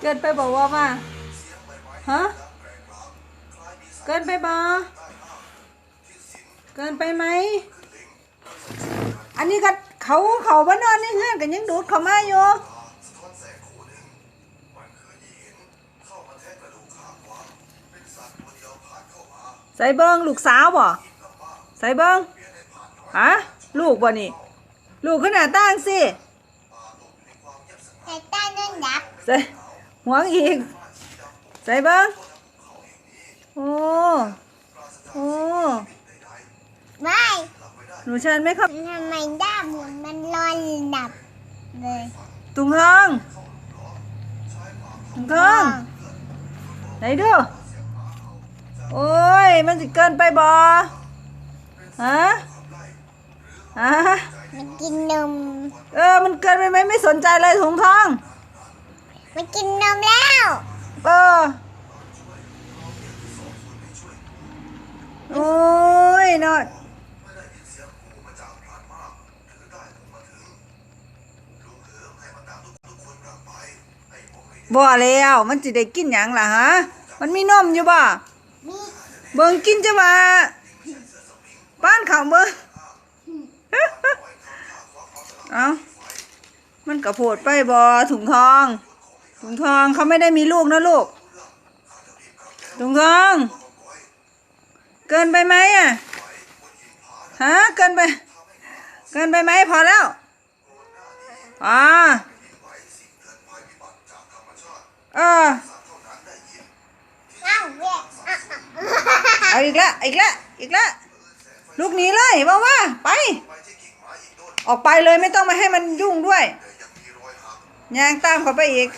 เกินไปบอกว่ามาฮะเกินไปบอเกินไปไหม อันนี้ก็เขาเขาบ้านนอนในเฮือนกันยังดูดเขามาอยู่ใส่เบิ้งลูกสาวบ่ใส่เบิ้งฮะลูกบ่นี่ ลูกขนาดตั้งสิแต่ต้นนั่นดับใส่ หวงอีก ใส่เบิ้งโอ้ โอ้ไม่หนูเชิญไหมครับทำไมด้ามหมุนมันลอยดับเลยตุงทองตุงทองไหนดู โอ้ย มันจะเกินไปบอฮะฮะมันกินนม เออ มันเกินไปไหมไม่สนใจเลยถุงทอง มันกินนมแล้ว เออโอ้ยเนอะบ่แล้ว มันจะได้กินหยังล่ะฮะ มันมีนมอยู่บ่มีเบิ่งกินจะมาบ้านเขาเบิ่งเอามันกระโพดไปบอถุงทอง ถุงทองเขาไม่ได้มีลูกนะลูกถุงทอง เกินไปไหมอะฮะเกินไป เกินไปไหมพอแล้วอ่าเออเอาอีกแล้วอีกแล้วอีกแล้วลูกหนีเลยว่าว่าไป ออกไปเลยไม่ต้องมาให้มันยุ่งด้วยยางตามเขาไปอีก